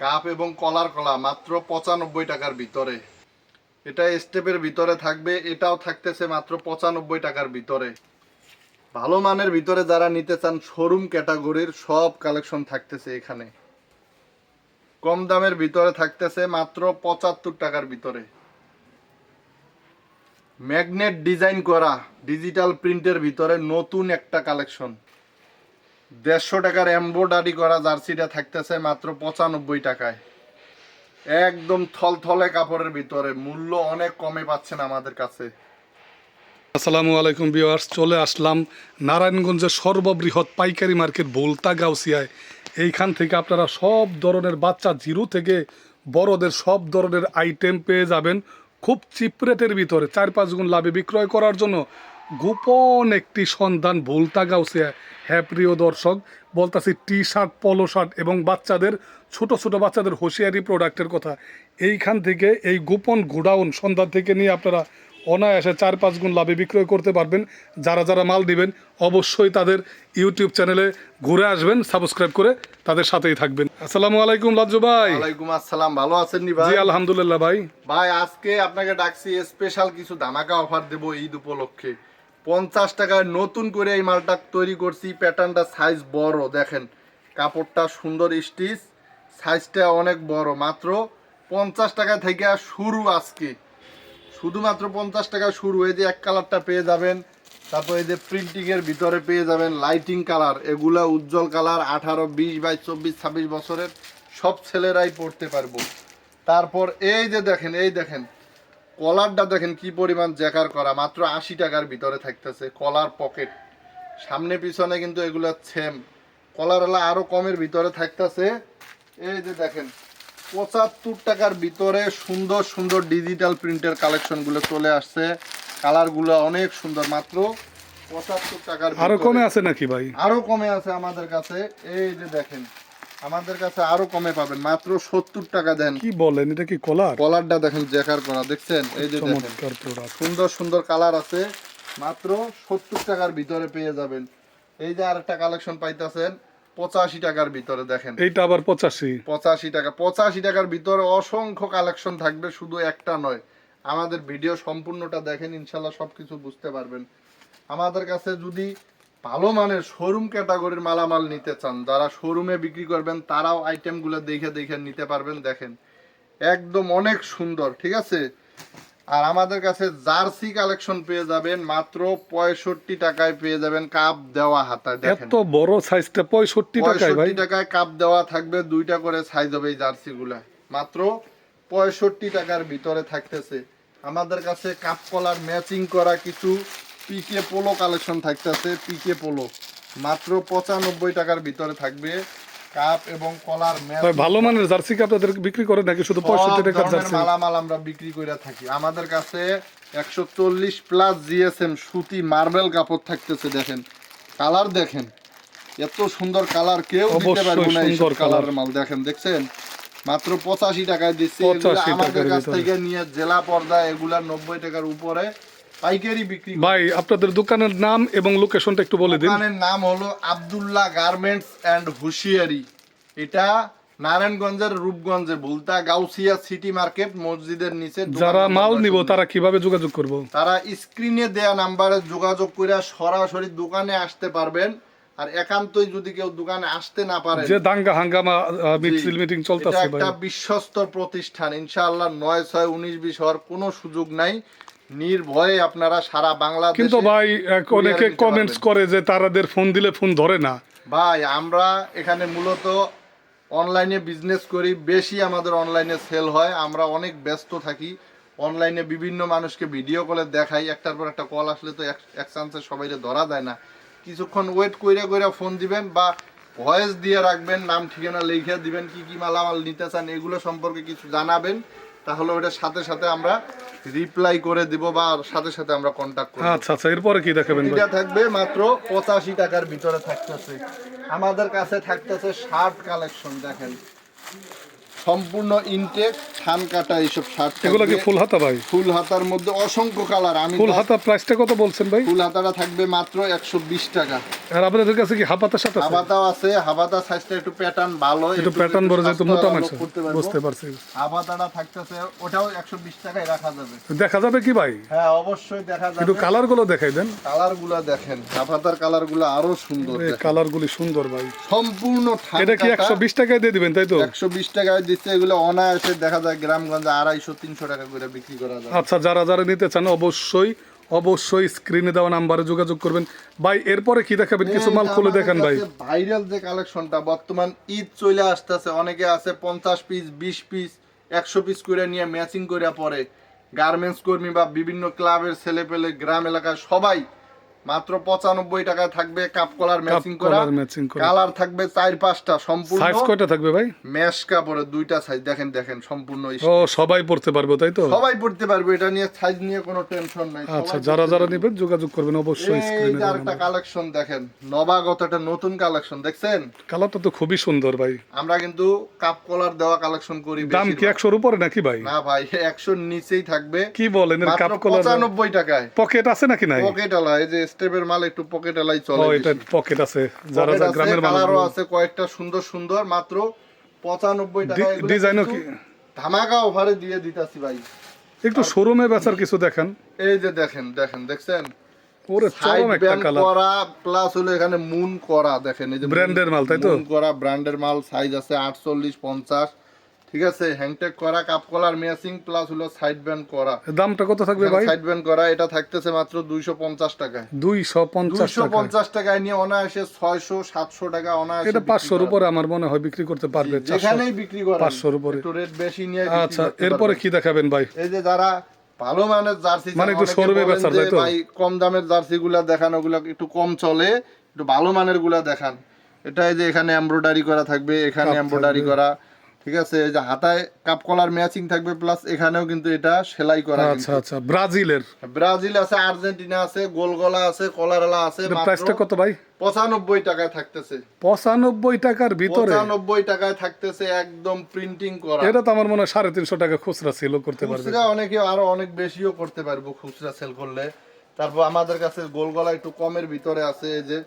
Cup এবং কলার কলা, মাত্র পঁচানব্বই টাকার ভিতরে। এটা স্টেপের ভিতরে থাকবে, এটাও থাকতেছে মাত্র পঁচানব্বই টাকার ভিতরে। ভালো মানের ভিতরে যারা নিতে চান শোরুম ক্যাটাগরির সব কালেকশন থাকতেছে এখানে। কম দামের ভিতরে থাকতেছে মাত্র পঁচাত্তর টাকার ভিতরে। ম্যাগনেট ডিজাইন করা ডিজিটাল প্রিন্টের ভিতরে নতুন একটা কালেকশন দেড়শো টাকার এমব্রয়ডারি করা জার্সিটা থাকতেছে মাত্র পঁচানব্বই টাকায়। একদম থলথলে কাপড়ের ভিতরে, মূল্য অনেক কমে পাচ্ছেন আমাদের কাছে। আসসালামু আলাইকুম ভিউয়ার্স, চলে আসলাম নারায়ণগঞ্জের সর্ববৃহৎ পাইকারি মার্কেট বোলতা গাউসিয়ায়। এইখান থেকে আপনারা সব ধরনের বাচ্চা জিরো থেকে বড়দের সব ধরনের আইটেম পেয়ে যাবেন। খুব চিপ রেটের ভিতরে, চার পাঁচ গুণ লাভে বিক্রয় করার জন্য গোপন একটি সন্ধান ভোলতা গাউসিয়া হ্যাঁ প্রিয় দর্শক বলতাছি টি শার্ট পলো শার্ট এবং বাচ্চাদের ছোট ছোট বাচ্চাদের হুঁশিয়ারি প্রোডাক্টের কথা। এইখান থেকে এই গোপন গোডাউন সন্ধান থেকে নিয়ে আপনারা অনায়াসে চার পাঁচ গুণ লাভে বিক্রয় করতে পারবেন। যারা যারা মাল দিবেন অবশ্যই তাদের ইউটিউব চ্যানেলে ঘুরে আসবেন সাবস্ক্রাইব করে তাদের সাথেই থাকবেন। আসসালামু আলাইকুম লাজ্জু ভাই। ওয়ালাইকুম আসসালাম ভালো আছেন নি ভাই? জি আলহামদুলিল্লাহ ভাই। ভাই আজকে আপনাকে ডাকছি স্পেশাল কিছু ধামাকা অফার দেব ঈদ উপলক্ষে। পঞ্চাশ টাকায় নতুন করে এই মালটা তৈরি করছি। প্যাটার্নটা সাইজ বড়, দেখেন। কাপড়টা সুন্দর স্টিচ সাইজটা অনেক বড়। মাত্র পঞ্চাশ টাকা থেকে শুরু আজকে। শুধুমাত্র পঞ্চাশ টাকা শুরু। এই যে এক কালারটা পেয়ে যাবেন, তারপর এই যে প্রিন্টিংয়ের ভিতরে পেয়ে যাবেন লাইটিং কালার এগুলা উজ্জ্বল কালার আঠারো, বিশ বাইশ চব্বিশ, ছাব্বিশ বছরের সব ছেলেরাই পড়তে পারব। তারপর এই যে দেখেন, এই দেখেন কলারটা দেখেন কি পরিমাণ জ্যাকার করা মাত্র আশি টাকার ভিতরে থাকতেছে কলার পকেট। সামনে পিছনে কিন্তু এগুলো সেম কলার হলো আরও কমের ভিতরে থাকতেছে। এই যে দেখেন পঁচাত্তর টাকার ভিতরে সুন্দর সুন্দর ডিজিটাল প্রিন্টের কালেকশনগুলো চলে আসছে। কালারগুলো অনেক সুন্দর মাত্র পঁচাত্তর টাকার আরও ভিতরে। কমে আছে নাকি ভাই? আরও কমে আছে আমাদের কাছে। এই যে দেখেন আমাদের কাছে আরও কমে পাবেন মাত্র সত্তর টাকা দেন। কি বলেন এটা কি কলার? কলারটা দেখেন জ্যাকার করা দেখছেন? এই যে সুন্দর সুন্দর কালার আছে মাত্র সত্তর টাকার ভিতরে পেয়ে যাবেন। এই যে আরেকটা কালেকশন পাইতেছেন পঁচাশি টাকার ভিতরে দেখেন। এইটা আবার পঁচাশি? পঁচাশি টাকা পঁচাশি টাকার ভিতরে অসংখ্য কালেকশন থাকবে শুধু একটা নয়। আমাদের ভিডিও সম্পূর্ণটা দেখেন ইনশাল্লাহ সবকিছু বুঝতে পারবেন। আমাদের কাছে যদি ভালো মানের শোরুম ক্যাটাগরির মালামাল নিতে চান যারা শোরুমে বিক্রি করবেন তারাও আইটেমগুলো দেখে দেখে নিতে পারবেন দেখেন। একদম অনেক সুন্দর ঠিক আছে? আর আমাদের কাছে জার্সি কালেকশন পেয়ে যাবেন মাত্র পঁয়ষট্টি টাকায় পেয়ে যাবেন কাপ দেওয়া দেখেন। এত বড় সাইজটা পঁয়ষট্টি পঁয়ষট্টি টাকায় কাপ দেওয়া থাকবে দুইটা করে সাইজ হবে এই জার্সি গুলা মাত্র পঁয়ষট্টি টাকার ভিতরে থাকতেছে। আমাদের কাছে কাপ কলার ম্যাচিং করা কিছু পিকে পোলো কালেকশন থাকতেছে পিকে পোলো মাত্র পঁচানব্বই টাকার ভিতরে থাকবে কাপ এবং কলার ভালো মানের জার্সি কি আপনাদের বিক্রি করে নাকি শুধু পঁয়ষট্টি টাকার জার্সি মালামাল আমরা বিক্রি করে থাকি। আমাদের কাছে একশো চল্লিশ প্লাস জিএসএম সুতি মার্বেল কাপড় থাকতেছে দেখেন। কালার দেখেন। এত সুন্দর কালার কেউ দিতে পারব না এইসব সুন্দর কালারের মাল দেখেন দেখছেন? মাত্র পঁচাশি টাকায় দিচ্ছি। 85 এগুলো আমাদের কাছ থেকে নিয়ে জেলা পর্দা এগুলা নব্বই টাকার উপরে পাইকারি বিক্রি ভাই আপনাদের দোকানের নাম এবং লোকেশনটা একটু বলে দিন। দোকানের নাম হলো আব্দুল্লাহ গার্মেন্টস অ্যান্ড হুশিয়ারি। এটা নারায়ণগঞ্জের রূপগঞ্জে গাউসিয়া সিটি মার্কেট মসজিদের নিচে যারা মাল নিব তারা কীভাবে যোগাযোগ করব? তারা স্ক্রিনে দেয়া নাম্বারে যোগাযোগ করে সরাসরি দোকানে আসতে পারবেন। আর একান্তই যদি কেউ দোকানে আসতে না পারে যে দাঙ্গা হাঙ্গামা মিছিল মিটিং চলতেছে ভাই একটা বিশ্বস্ত প্রতিষ্ঠান। ইনশাআল্লাহ নয় ছয় উনিশ বিশ হওয়ার কোনো সুযোগ নাই। নির্ভয়ে আপনারা সারা বাংলাদেশ কিন্তু ভাই অনেকে কমেন্টস করে যে তারাদের ফোন দিলে ফোন ধরে না। ভাই আমরা এখানে মূলত অনলাইনে বিজনেস করি বেশি আমাদের অনলাইনে সেল হয় আমরা অনেক ব্যস্ত থাকি। অনলাইনে বিভিন্ন মানুষকে ভিডিও কলে দেখাই একটার পর একটা কল আসলে তো এক- চান্সে সবাই ধরা দেয় না। কিছুক্ষণ ওয়েট কইরা কইরা ফোন দিবেন বা ভয়েস দিয়ে রাখবেন নাম ঠিকানা লিখে দিবেন কি কি মালামাল নিতে চান এগুলো সম্পর্কে কিছু জানাবেন। তাহলে ওটার সাথে সাথে আমরা রিপ্লাই করে দিব বা সাথে সাথে আমরা কন্ট্যাক্ট করব আচ্ছা আচ্ছা এরপরে কি দেখাবেন এটা থাকবে মাত্র পঁচাশি টাকার ভিতরে থাকতেছে। আমাদের কাছে থাকতেছে শার্ট কালেকশন দেখেন। সম্পূর্ণ ইনটেক থান কাটা এইসব শার্ট এগুলো কি ফুল হাতা ভাই? ফুল হাতার মধ্যে অসংখ্য কালার আমি ফুল হাতা প্রাইসটা কত বলছেন ভাই? ফুল হাতাটা থাকবে মাত্র একশো বিশ টাকা। আর আপনাদের কাছে কি হাফ হাতার সাথে আছে? হাবাতাও আছে হাবাতা সাইজটা একটু প্যাটার্ন ভালো একটু প্যাটার্ন বড় যেহেতু মোটা মাছ বুঝতে পারছি। হাবাতাটা থাকতেছে ওটাও একশো বিশ টাকায় রাখা যাবে। দেখা যাবে কি ভাই? হ্যাঁ অবশ্যই দেখা একটু যাবে। কালারগুলো দেখাই দেন। কালারগুলা দেখেন হাবাতার কালারগুলা আরও সুন্দর এই কালার গুলি সুন্দর ভাই। সম্পূর্ণ এটা কি একশো বিশ টাকায় দিয়ে দিবেন তাই তো? একশো বিশ টাকায় দিচ্ছে এগুলো অনায়াসে দেখা যায় গ্রামগঞ্জে আড়াইশো তিনশো টাকা করে বিক্রি করা যায়। আচ্ছা যারা যারা নিতে চান অবশ্যই অবশ্যই স্ক্রিনে দেওয়া নাম্বারে যোগাযোগ করবেন। ভাই এরপরে কি দেখাবেন? কিছু মাল খুলে দেখেন ভাই। ভাইরাল যে কালেকশনটা বর্তমান ঈদ চলে আসতেছে। অনেকে আছে পঞ্চাশ পিস বিশ পিস একশো পিস করে নিয়ে ম্যাচিং করে পরে। গার্মেন্টস কর্মী বা বিভিন্ন ক্লাবের ছেলে পেলে গ্রাম এলাকায় সবাই মাত্র পঁচানব্বই টাকায় থাকবে কাপ কলার ম্যাচিং করা। কলার থাকবে চার পাঁচটা সম্পূর্ণ সাইজ কয়টা থাকবে ভাই? ম্যাশ কাপড়ের দুইটা সাইজ দেখেন দেখেন সম্পূর্ণ ও সবাই পড়তে পারব তাই তো? সবাই পড়তে পারবে এটা নিয়ে সাইজ নিয়ে কোনো টেনশন নাই। আচ্ছা যারা যারা নেবেন যোগাযোগ করবেন অবশ্যই স্ক্রিনে আরেকটা কালেকশন দেখেন নবাগত একটা নতুন কালেকশন দেখছেন? কালারটা তো খুবই সুন্দর ভাই। আমরা কিন্তু কাপ কলার দেওয়া কালেকশন করি দাম কি বেশিরভাগ। একশোর উপরে নাকি ভাই? না ভাই একশোর নিচেই থাকবে। কি বলেন এর কাপ কলার পঁচানব্বই টাকায়। পকেট আছে নাকি নাই? পকেট আলা এই যে স্টেপের মাল একটু পকেট আলাই ও চলে এটা পকেট আছে। যারা যারা গ্রামের কালারও আছে কয়েকটা সুন্দর সুন্দর মাত্র পঁচানব্বই টাকা ডিজাইনও কি? ধামাকা অফারে দিয়ে দিতাছি ভাই। একটু শোরুমে বেচার কিছু দেখেন। এই যে দেখেন দেখেন দেখছেন? ওরে চরম একটা কালার করা প্লাস হলো এখানে মুন করা দেখেন এই যে Brand-এর মাল, তাই তো? মুন করা ব্র্যান্ডের মাল সাইজ আছে আটচল্লিশ পঞ্চাশ। ঠিক আছে হ্যাংটেক করা কাপ কলার ম্যাচিং প্লাস হলো সাইড ব্যান্ড করা। দামটা কত থাকবে ভাই? সাইড ব্যান্ড করা এটা থাকতেছে মাত্র দুইশো পঞ্চাশ টাকায়। দুইশো পঞ্চাশ দুইশো টাকা পঞ্চাশ টাকায় নিয়ে অনায়াসে ছয়শো সাতশো টাকা অনায়াসে এটা বিক্রি পাঁচশোর করা। উপরে আমার মনে হয় বিক্রি করতে পারবে যেখানেই বিক্রি করে 500 র উপরে। একটু রেট বেশি নিয়ে আচ্ছা এরপরে কি দেখাবেন ভাই? এই যে যারা ভালো মানের জার্সি মানে একটু বলেন বেচার, তাই তো? ভাই কম দামের জার্সি গুলা দেখান ওগুলা একটু কম চলে একটু ভালো মানেরগুলা দেখান। এটা এই যে এখানে এমব্রয়ডারি করা থাকবে এখানে এমব্রয়ডারি করা। ঠিক আছে এই যে হাতায় কাপ কলার ম্যাচিং থাকবে প্লাস এখানেও কিন্তু এটা সেলাই করা আচ্ছা আচ্ছা ব্রাজিলের। ব্রাজিল আছে আর্জেন্টিনা আছে গোলগলা আছে কলারলা আছে প্রাইসটা কত ভাই? পঁচানব্বই টাকায় থাকতেছে। পঁচানব্বই টাকার ভিতরে? পঁচানব্বই টাকায় থাকতেছে একদম প্রিন্টিং করা। এটা তো আমার মনে হয় সাড়ে তিনশো টাকা খুচরা ছিল করতে পারবে। খুচরা অনেকে আরও অনেক বেশিও করতে পারব খুচরা সেল করলে। তারপর আমাদের কাছে গোল গলা একটু কমের ভিতরে আছে এই যে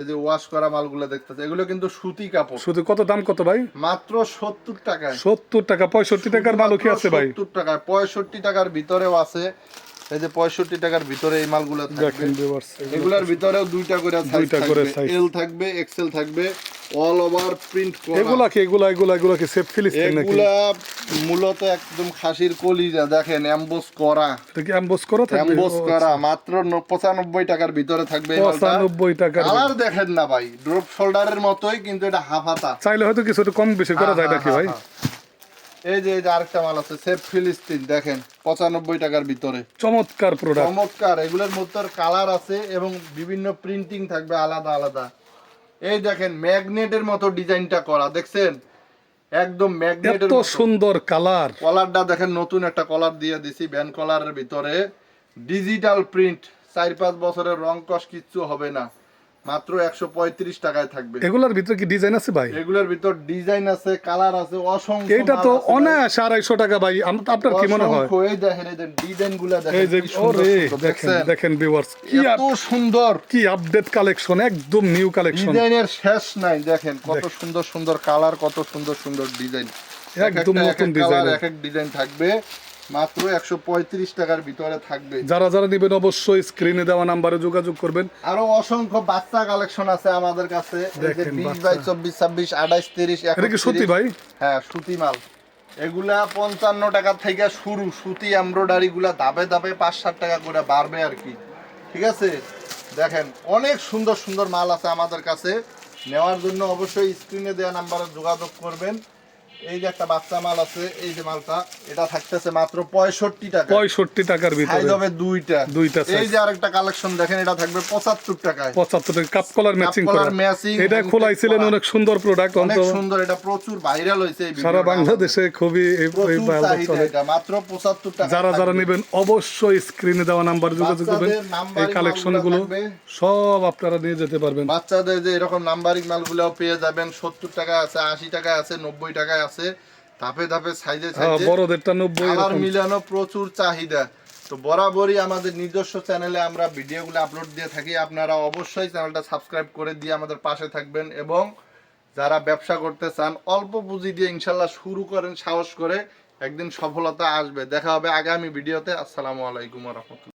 এই যে ওয়াশ করা মালগুলো দেখতেছে এগুলো কিন্তু সুতি কাপড়। সুতি কত দাম কত ভাই? মাত্র সত্তর টাকায়। সত্তর টাকা পঁয়ষট্টি টাকার মালও কি আছে ভাই। সত্তর টাকায় পঁয়ষট্টি টাকার ভিতরেও আছে। এই যে পঁয়ষট্টি টাকার ভিতরে এই মালগুলো থাকবে। এগুলার ভিতরেও দুইটা করে দুইটা করে এল থাকবে এক্সেল থাকবে অল ওভার প্রিন্ট এগুলা কি এগুলা এগুলা এগুলা কি সেফ ফিলিস্তিন নাকি? এগুলা মূলত একদম খাসির কলিজা দেখেন এমবোস করা। এটা কি অ্যাম্বোস করা থাকবে? এমবোস করা মাত্র ন- পঁচানব্বই টাকার ভিতরে থাকবে এই মালটা। পঁচানব্বই টাকার কালার দেখেন না ভাই ড্রপ শোল্ডারের মতোই কিন্তু এটা হাফ হাতা। চাইলে হয়তো কিছু কম বেশি করা যায় নাকি ভাই? এই যে আরেকটা মাল আছে সেফ ফিলিস্তিন দেখেন পঁচানব্বই টাকার ভিতরে। চমৎকার প্রোডাক্ট চমৎকার এগুলোর মধ্যে কালার আছে এবং বিভিন্ন প্রিন্টিং থাকবে আলাদা আলাদা। এই দেখেন ম্যাগনেটের মতো ডিজাইনটা করা দেখছেন? একদম ম্যাগনেটের এত সুন্দর কালার কলারটা দেখেন নতুন একটা কলার দিয়ে দিছি ব্যান কলারের ভিতরে। ডিজিটাল প্রিন্ট চার পাঁচ বছরের রং কস কিচ্ছু হবে না। মাত্র একশো পঁয়ত্রিশ টাকায় থাকবে। এগুলার ভিতরে কি ডিজাইন আছে ভাই? এগুলোর ভিতর ডিজাইন আছে কালার আছে অসংখ্য মাল তো। অনায়াসে আড়াইশো টাকা ভাই। আপনার কি মনে হয়? এই দেখেন এই ডিজাইনগুলা দেখেন দেখেন দেখেন ভিউয়ার্স কি এত সুন্দর। কি আপডেট কালেকশন একদম নিউ কালেকশন ডিজাইনের শেষ নাই দেখেন কত সুন্দর সুন্দর কালার কত সুন্দর সুন্দর ডিজাইন একদম নতুন ডিজাইন এক এক ডিজাইন থাকবে। মাত্র একশো পঁয়ত্রিশ টাকার ভিতরে থাকবে। যারা যারা নেবেন অবশ্যই স্ক্রিনে দেওয়া নাম্বারে যোগাযোগ করবেন। আরও অসংখ্য বাচ্চা কালেকশন আছে আমাদের কাছে। বিশ বাই চব্বিশ ছাব্বিশ আঠাইশ তিরিশ সত্যি ভাই? হ্যাঁ সুতি মাল। এগুলা পঞ্চান্ন টাকা থেকে শুরু। সুতি এমব্রয়ডারি গুলা ধাপে ধাপে পাঁচ ষাট টাকা করে বাড়বে আর কি। ঠিক আছে? দেখেন অনেক সুন্দর সুন্দর মাল আছে আমাদের কাছে। নেওয়ার জন্য অবশ্যই স্ক্রিনে দেওয়া নাম্বারে যোগাযোগ করবেন। এই যে একটা বাচ্চা মাল আছে এই যে মালটা এটা থাকতেছে মাত্র পঁয়ষট্টি টাকা। পঁয়ষট্টি টাকার ভিতরে। হবে দুইটা। দুইটা এই যে আরেকটা কালেকশন দেখেন এটা থাকবে পঁচাত্তর টাকায়। পঁচাত্তর টাকা cup collar matching collar matching, এটা খোলাইছিলেন অনেক সুন্দর প্রোডাক্ট অনেক সুন্দর এটা প্রচুর ভাইরাল হয়েছে সারা বাংলাদেশে খুবই মাত্র পঁচাত্তর টাকা যারা যারা নেবেন অবশ্যই স্ক্রিনে দেওয়া নাম্বার যোগাযোগ করবেন। এই কালেকশনগুলো সব আপনারা নিয়ে যেতে পারবেন। বাচ্চাদের যে এরকম নাম্বারিং মালগুলো পেয়ে যাবেন। সত্তর টাকা আছে আশি টাকা আছে নব্বই টাকায় আছে আছে ধাপে ধাপে সাইজে সাইজে। বড়দেরটা নব্বই কালার মিলানো প্রচুর চাহিদা। তো বরাবরই আমাদের নিজস্ব চ্যানেলে আমরা ভিডিওগুলো আপলোড দিয়ে থাকি। আপনারা অবশ্যই চ্যানেলটা সাবস্ক্রাইব করে দিয়ে আমাদের পাশে থাকবেন এবং যারা ব্যবসা করতে চান অল্প পুঁজি দিয়ে ইনশাল্লাহ শুরু করেন সাহস করে একদিন সফলতা আসবে। দেখা হবে আগামী ভিডিওতে। আসসালামু আলাইকুম রহমতুল্লাহ।